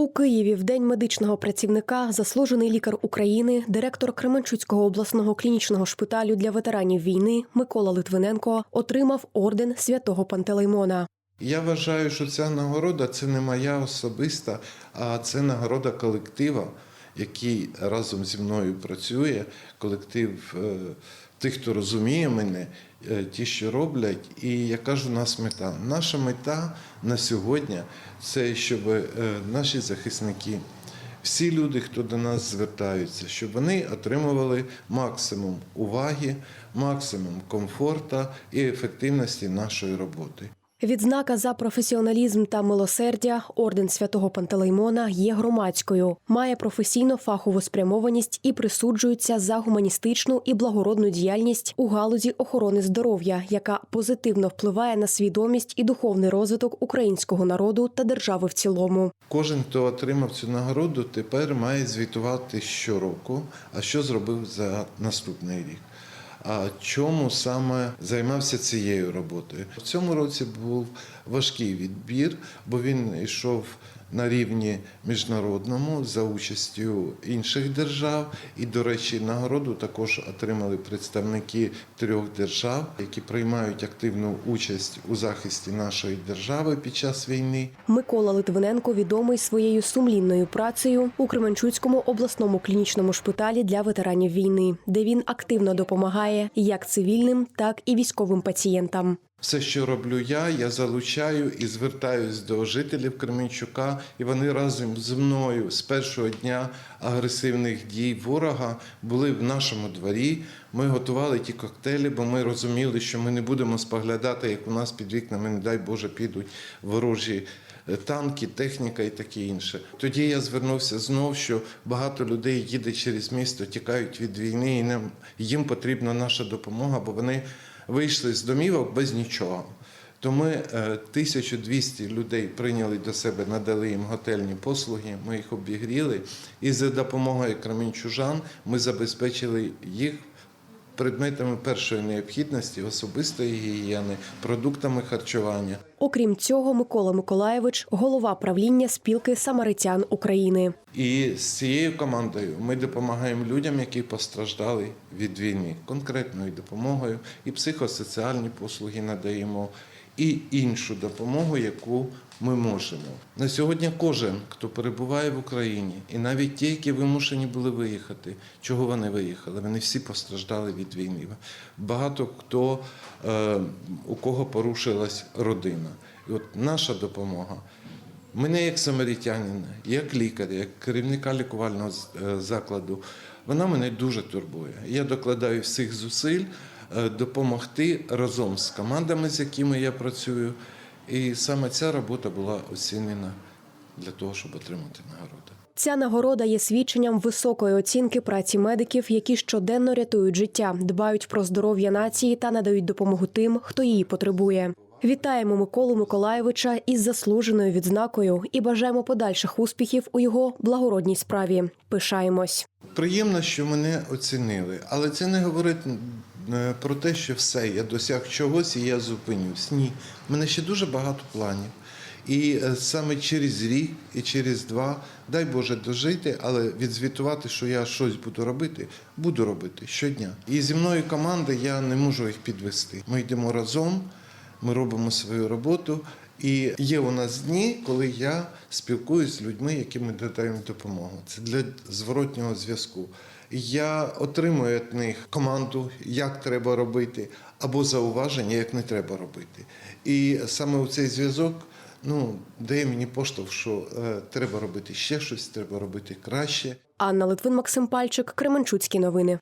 У Києві в день медичного працівника заслужений лікар України, директор Кременчуцького обласного клінічного шпиталю для ветеранів війни Микола Литвиненко отримав орден святого Пантелеймона. Я вважаю, що ця нагорода це не моя особиста, а це нагорода колектива, який разом зі мною працює. Колектив е, тих, хто розуміє мене, е, ті, що роблять. І яка ж у нас мета? Наша мета на сьогодні це щоб е, наші захисники. Всі люди, хто до нас звертаються, щоб вони отримували максимум уваги, максимум комфорта і ефективності нашої роботи. Відзнака за професіоналізм та милосердя орден святого Пантелеймона є громадською, має професійно-фахову спрямованість і присуджується за гуманістичну і благородну діяльність у галузі охорони здоров'я, яка позитивно впливає на свідомість і духовний розвиток українського народу та держави в цілому. Кожен, хто отримав цю нагороду, тепер має звітувати щороку, а що зробив за наступний рік. А чому саме займався цією роботою? В цьому році був важкий відбір, бо він йшов на рівні міжнародному за участю інших держав. І, до речі, нагороду також отримали представники трьох держав, які приймають активну участь у захисті нашої держави під час війни. Микола Литвиненко відомий своєю сумлінною працею у Кременчуцькому обласному клінічному шпиталі для ветеранів війни, де він активно допомагає як цивільним, так і військовим пацієнтам. Все, що роблю я, я залучаю і звертаюсь до жителів Кременчука, і вони разом зі мною з першого дня агресивних дій ворога були в нашому дворі. Ми готували ті коктейлі, бо ми розуміли, що ми не будемо споглядати, як у нас під вікнами, не дай Боже, підуть ворожі е, танки, техніка і таке інше. Тоді я звернувся знов, що багато людей їде через місто, тікають від війни, і їм потрібна наша допомога, бо вони вийшли з домівок без нічого. То ми е, 1200 людей прийняли до себе, надали їм готельні послуги, ми їх обігріли, і за допомогою кремінчужан ми забезпечили їх предметами першої необхідності, особистої гігієни, продуктами харчування. Окрім цього, Микола Миколаєвич голова правління спілки самаритян України. І з цією командою ми допомагаємо людям, які постраждали від війни, конкретною допомогою, і психосоціальні послуги надаємо, і іншу допомогу, яку ми можемо. На сьогодні кожен, хто перебуває в Україні, і навіть ті, які вимушені були виїхати, чого вони виїхали, вони всі постраждали від війни. Багато хто е, у кого порушилась родина. І от наша допомога. Мене як самарітянина, як лікаря, як керівника лікувального е, закладу, вона мене дуже турбує. Я докладаю всіх зусиль допомогти разом з командами, з якими я працюю. І саме ця робота була оцінена для того, щоб отримати нагороду. Ця нагорода є свідченням високої оцінки праці медиків, які щоденно рятують життя, дбають про здоров'я нації та надають допомогу тим, хто її потребує. Вітаємо Миколу Миколаєвича із заслуженою відзнакою і бажаємо подальших успіхів у його благородній справі. Пишаємось. Приємно, що мене оцінили, але це не говорить е, про те, що все, я досяг чогось і я зупинюсь. Ні, в мене ще дуже багато планів. І е, саме через рік і через два, дай Боже дожити, але відзвітувати, що я щось буду робити, буду робити щодня. І зі мною команда я не можу їх підвести. Ми йдемо разом, ми робимо свою роботу. І є у нас дні, коли я спілкуюся з людьми, яким ми надаємо допомогу. Це для зворотнього зв'язку. Я отримую від них команду, як треба робити, або зауваження, як не треба робити. І саме у цей зв'язок ну, дає мені поштовх, що е, треба робити ще щось, треба робити краще. Анна Литвин, Максим Пальчик, Кременчуцькі новини.